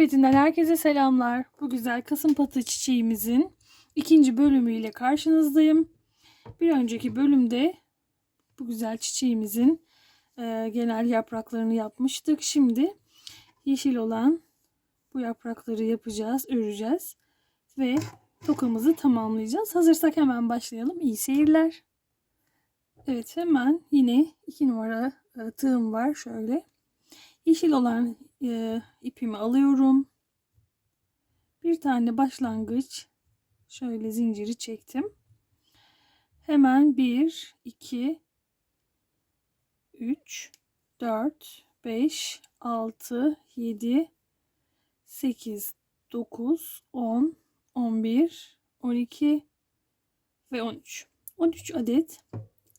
Sepetinden herkese selamlar. Bu güzel kasımpatı çiçeğimizin ikinci bölümüyle karşınızdayım. Bir önceki bölümde bu güzel çiçeğimizin e, genel yapraklarını yapmıştık. Şimdi yeşil olan bu yaprakları yapacağız, öreceğiz ve tokamızı tamamlayacağız. Hazırsak hemen başlayalım. İyi seyirler. Evet hemen yine iki numara e, tığım var şöyle. Yeşil olan e, ipimi alıyorum. Bir tane başlangıç şöyle zinciri çektim. Hemen 1 2 3 4 5 6 7 8 9 10 11 12 ve 13. 13 adet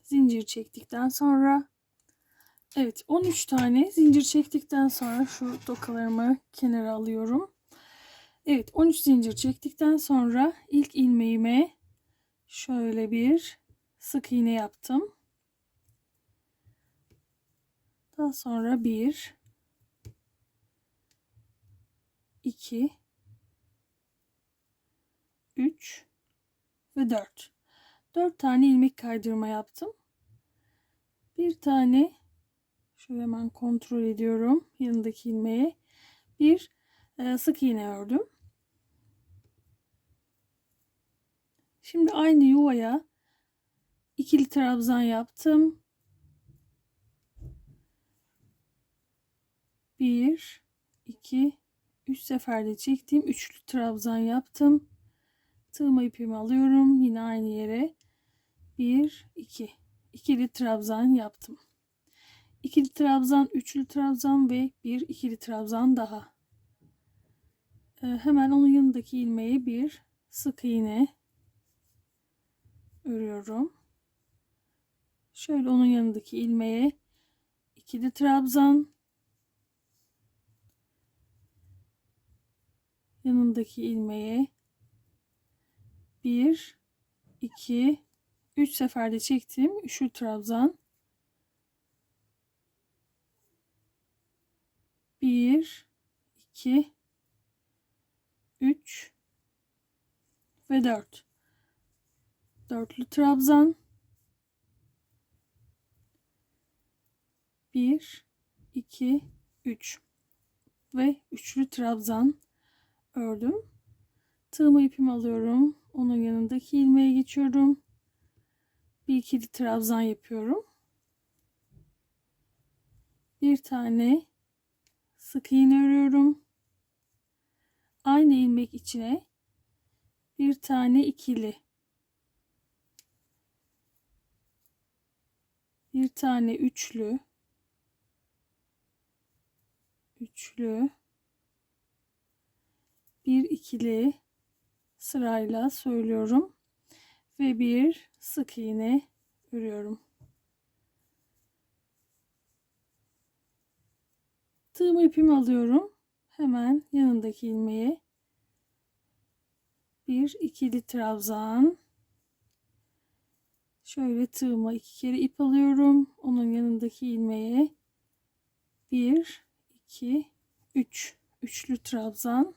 zincir çektikten sonra Evet 13 tane zincir çektikten sonra şu tokalarımı kenara alıyorum. Evet 13 zincir çektikten sonra ilk ilmeğime şöyle bir sık iğne yaptım. Daha sonra 1 2 3 ve 4. 4 tane ilmek kaydırma yaptım. Bir tane Şöyle hemen kontrol ediyorum yanındaki ilmeğe. Bir e, sık iğne ördüm. Şimdi aynı yuvaya ikili trabzan yaptım. Bir, iki, üç seferde çektiğim üçlü trabzan yaptım. Tığma ipimi alıyorum. Yine aynı yere. Bir, iki. ikili trabzan yaptım ikili trabzan, üçlü trabzan ve bir ikili trabzan daha. Ee, hemen onun yanındaki ilmeği bir sık iğne örüyorum. Şöyle onun yanındaki ilmeğe ikili trabzan yanındaki ilmeğe bir iki üç seferde çektiğim üçlü trabzan 1 2 3 ve 4 dörtlü trabzan. 1 2 3 ve üçlü trabzan. Ördüm. Tığımı ipimi alıyorum. Onun yanındaki ilmeğe geçiyorum. Bir ikili trabzan yapıyorum. Bir tane sık iğne örüyorum. Aynı ilmek içine bir tane ikili bir tane üçlü üçlü bir ikili sırayla söylüyorum ve bir sık iğne örüyorum. Tığımı ipimi alıyorum. Hemen yanındaki ilmeğe bir ikili trabzan. Şöyle tığıma iki kere ip alıyorum. Onun yanındaki ilmeğe bir, iki, üç. Üçlü trabzan.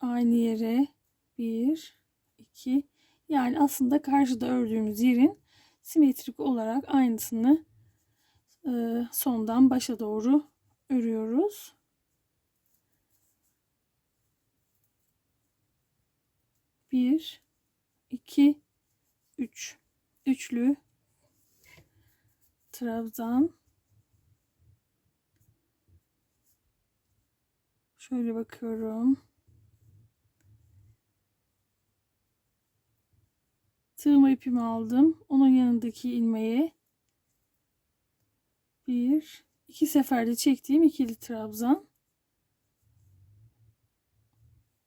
Aynı yere bir, iki. Yani aslında karşıda ördüğümüz yerin simetrik olarak aynısını e, sondan başa doğru örüyoruz. Bir, iki, üç. Üçlü trabzan. Şöyle bakıyorum. Tığma ipimi aldım. Onun yanındaki ilmeğe bir iki seferde çektiğim ikili trabzan.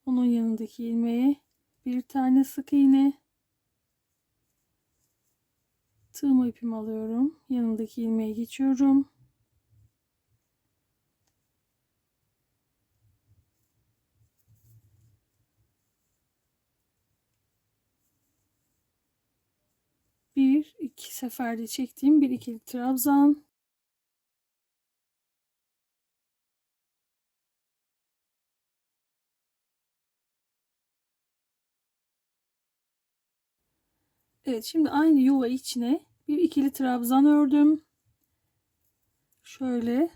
Onun yanındaki ilmeğe bir tane sık iğne. Tığma ipimi alıyorum. Yanındaki ilmeğe geçiyorum. Bir iki seferde çektiğim bir ikili trabzan Evet şimdi aynı yuva içine bir ikili trabzan ördüm. Şöyle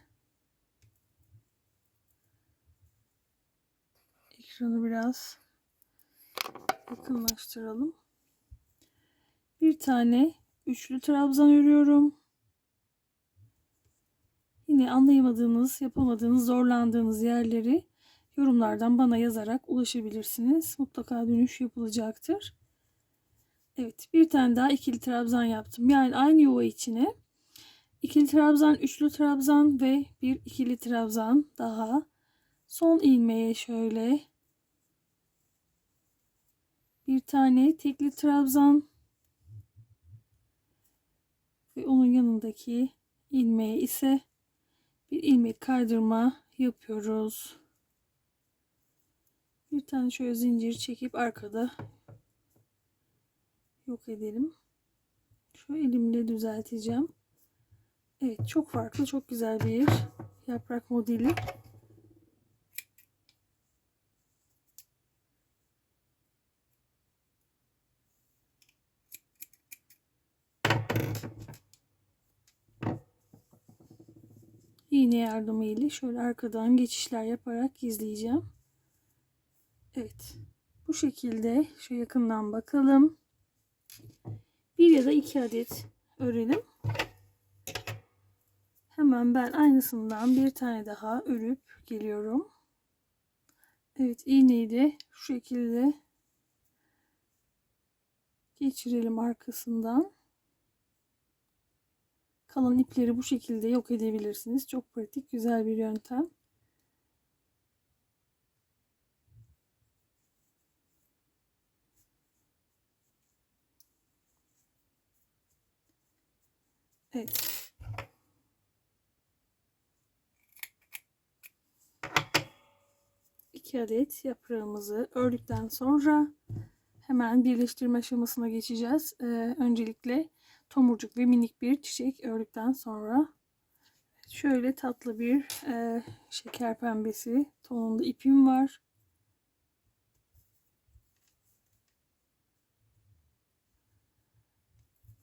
ekranı biraz yakınlaştıralım. Bir tane üçlü trabzan örüyorum. Yine anlayamadığınız, yapamadığınız, zorlandığınız yerleri yorumlardan bana yazarak ulaşabilirsiniz. Mutlaka dönüş yapılacaktır. Evet, bir tane daha ikili trabzan yaptım. Yani aynı yuva içine ikili trabzan, üçlü trabzan ve bir ikili trabzan daha. Son ilmeğe şöyle bir tane tekli trabzan ve onun yanındaki ilmeğe ise bir ilmek kaydırma yapıyoruz. Bir tane şöyle zincir çekip arkada yok edelim. Şu elimle düzelteceğim. Evet çok farklı çok güzel bir yaprak modeli. iğne yardımıyla şöyle arkadan geçişler yaparak gizleyeceğim. Evet. Bu şekilde şu yakından bakalım. Bir ya da iki adet örelim. Hemen ben aynısından bir tane daha örüp geliyorum. Evet iğneyi de şu şekilde geçirelim arkasından. Kalan ipleri bu şekilde yok edebilirsiniz. Çok pratik, güzel bir yöntem. Evet. İki adet yaprağımızı ördükten sonra hemen birleştirme aşamasına geçeceğiz. Ee, öncelikle tomurcuk ve minik bir çiçek ördükten sonra şöyle tatlı bir e, şeker pembesi tonunda ipim var.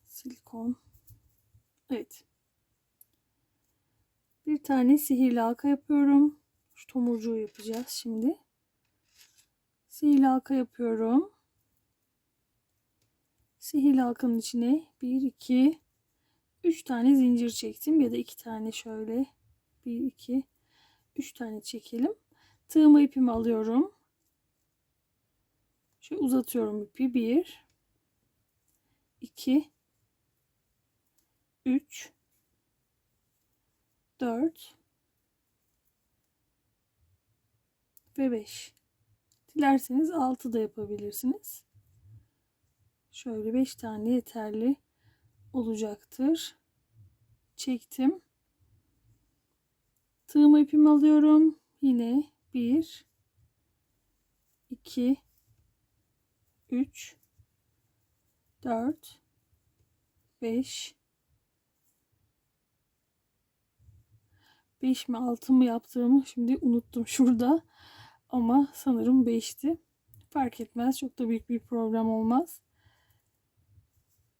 Silikon. Evet. Bir tane sihirli halka yapıyorum. Şu tomurcuğu yapacağız şimdi. Sihirli halka yapıyorum. Sihirli halkanın içine 1 2 3 tane zincir çektim ya da 2 tane şöyle 1 2 3 tane çekelim. Tığımı ipimi alıyorum. Şöyle uzatıyorum ipi 1 2 3 4 ve 5. Dilerseniz 6 da yapabilirsiniz. Şöyle 5 tane yeterli olacaktır. Çektim. Tığımı ipimi alıyorum. Yine 1 2 3 4 5 5 mi 6 mı yaptığımı şimdi unuttum şurada. Ama sanırım 5'ti. Fark etmez. Çok da büyük bir problem olmaz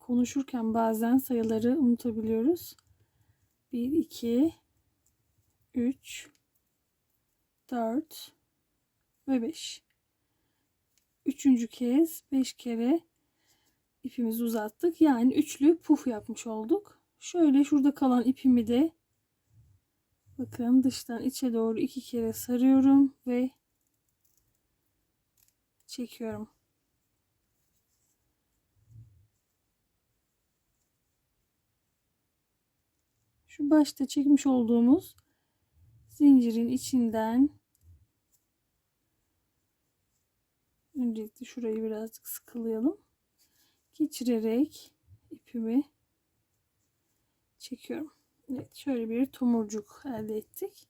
konuşurken bazen sayıları unutabiliyoruz. 1, 2, 3, 4 ve 5. Üçüncü kez 5 kere ipimizi uzattık. Yani üçlü puf yapmış olduk. Şöyle şurada kalan ipimi de bakın dıştan içe doğru iki kere sarıyorum ve çekiyorum. şu başta çekmiş olduğumuz zincirin içinden öncelikle şurayı birazcık sıkılayalım. Geçirerek ipimi çekiyorum. Evet şöyle bir tomurcuk elde ettik.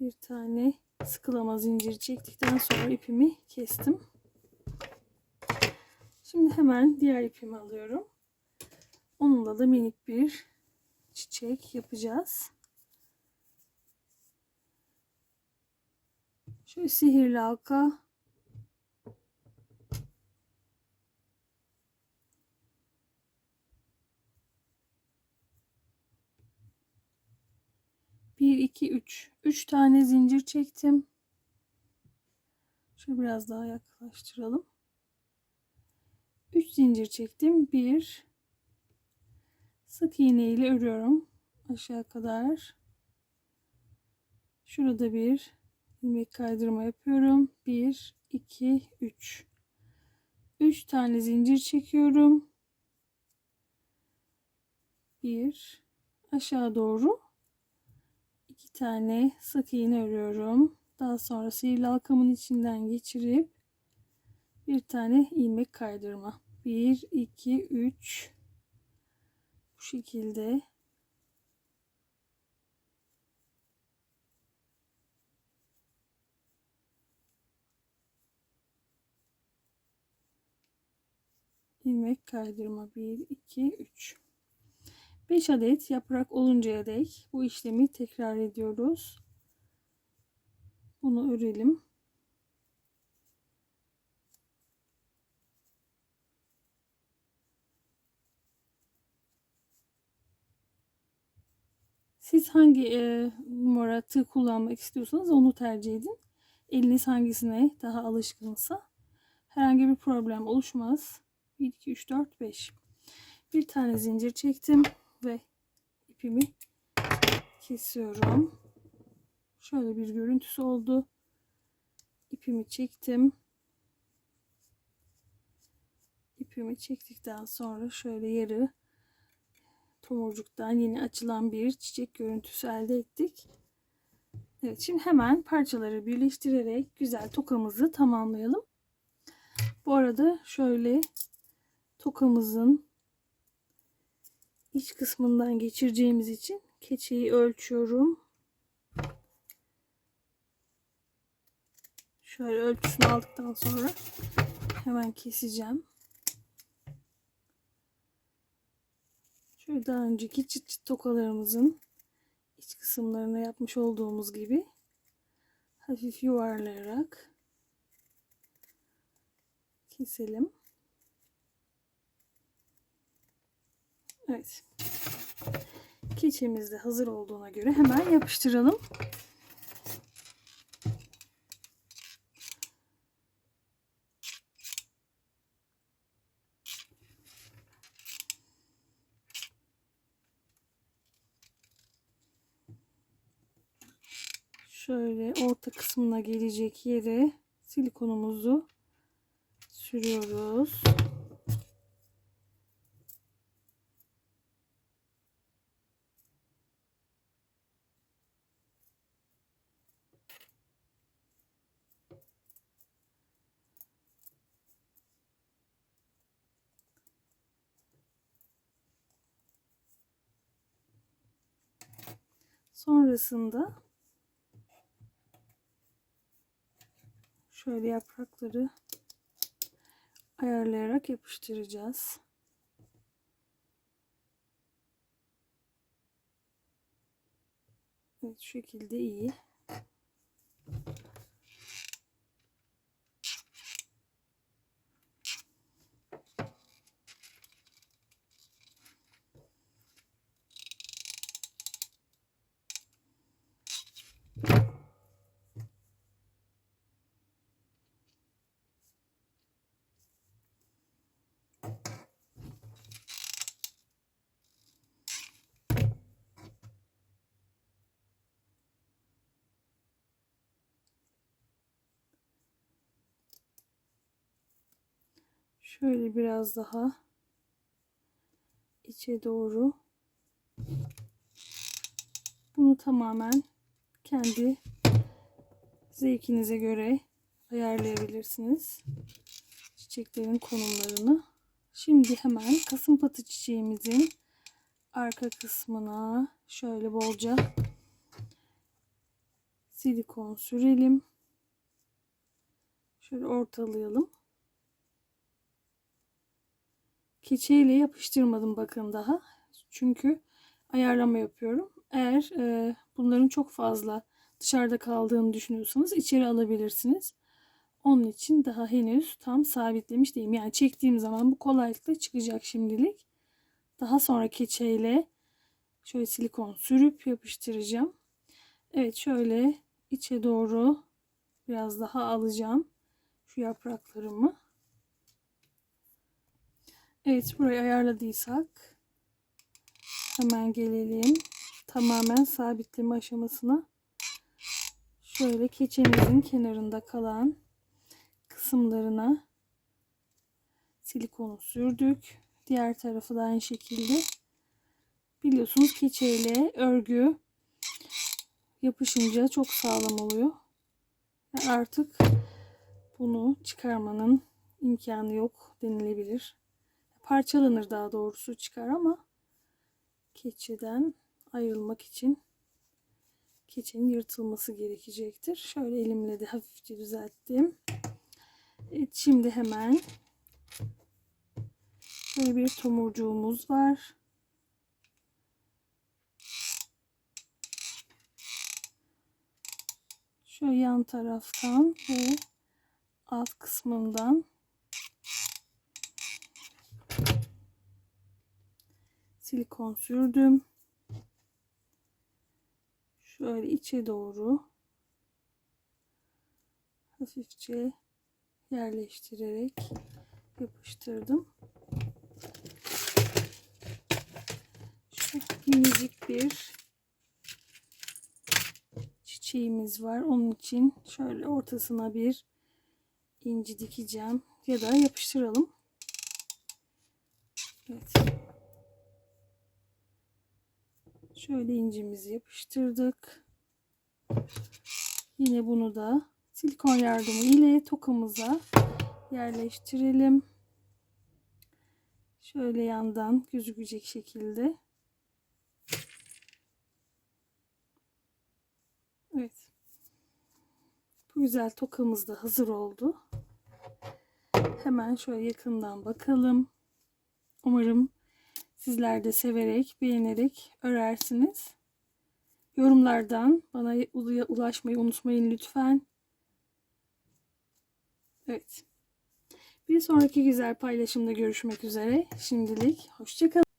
Bir tane sıkılama zinciri çektikten sonra ipimi kestim. Şimdi hemen diğer ipimi alıyorum. Onunla da minik bir çiçek yapacağız. Şöyle sihirli halka 1 2 3 3 tane zincir çektim. Şöyle biraz daha yaklaştıralım. 3 zincir çektim. 1 sık iğne ile örüyorum aşağı kadar. Şurada bir ilmek kaydırma yapıyorum. 1 2 3 3 tane zincir çekiyorum. 1 aşağı doğru 2 tane sık iğne örüyorum. Daha sonra sihirli halkamın içinden geçirip bir tane ilmek kaydırma. 1 2 3 bu şekilde ilmek kaydırma 1 2 3 5 adet yaprak oluncaya dek bu işlemi tekrar ediyoruz. Bunu örelim. Siz hangi e, numara tığ kullanmak istiyorsanız onu tercih edin. Eliniz hangisine daha alışkınsa herhangi bir problem oluşmaz. 1, 2, 3, 4, 5. Bir tane zincir çektim ipimi kesiyorum. Şöyle bir görüntüsü oldu. İpimi çektim. İpimi çektikten sonra şöyle yarı tomurcuktan yeni açılan bir çiçek görüntüsü elde ettik. Evet şimdi hemen parçaları birleştirerek güzel tokamızı tamamlayalım. Bu arada şöyle tokamızın iç kısmından geçireceğimiz için keçeyi ölçüyorum. Şöyle ölçüsünü aldıktan sonra hemen keseceğim. Şöyle daha önceki çıt çıt tokalarımızın iç kısımlarına yapmış olduğumuz gibi hafif yuvarlayarak keselim. Evet. Keçemiz de hazır olduğuna göre hemen yapıştıralım. Şöyle orta kısmına gelecek yere silikonumuzu sürüyoruz. Sonrasında şöyle yaprakları ayarlayarak yapıştıracağız. Evet şu şekilde iyi. Şöyle biraz daha içe doğru bunu tamamen kendi zevkinize göre ayarlayabilirsiniz. Çiçeklerin konumlarını. Şimdi hemen kasımpatı çiçeğimizin arka kısmına şöyle bolca silikon sürelim. Şöyle ortalayalım. Keçeyle yapıştırmadım bakın daha. Çünkü ayarlama yapıyorum. Eğer e, bunların çok fazla dışarıda kaldığını düşünüyorsanız içeri alabilirsiniz. Onun için daha henüz tam sabitlemiş değilim. Yani çektiğim zaman bu kolaylıkla çıkacak şimdilik. Daha sonra keçeyle şöyle silikon sürüp yapıştıracağım. Evet şöyle içe doğru biraz daha alacağım şu yapraklarımı. Evet burayı ayarladıysak hemen gelelim tamamen sabitleme aşamasına. Şöyle keçemizin kenarında kalan kısımlarına silikonu sürdük. Diğer tarafı da aynı şekilde. Biliyorsunuz keçeyle örgü yapışınca çok sağlam oluyor. Artık bunu çıkarmanın imkanı yok denilebilir. Parçalanır daha doğrusu çıkar ama keçeden ayrılmak için keçenin yırtılması gerekecektir. Şöyle elimle de hafifçe düzelttim. Evet, şimdi hemen Böyle bir tomurcuğumuz var. Şöyle yan taraftan ve alt kısmından silikon sürdüm. Şöyle içe doğru hafifçe yerleştirerek yapıştırdım. Şu minicik bir çiçeğimiz var. Onun için şöyle ortasına bir inci dikeceğim ya da yapıştıralım. Evet. Şöyle incimizi yapıştırdık. Yine bunu da silikon yardımı ile tokamıza yerleştirelim. Şöyle yandan gözükecek şekilde. Evet. Bu güzel tokamız da hazır oldu. Hemen şöyle yakından bakalım. Umarım sizler de severek, beğenerek örersiniz. Yorumlardan bana ulaşmayı unutmayın lütfen. Evet. Bir sonraki güzel paylaşımda görüşmek üzere. Şimdilik hoşçakalın.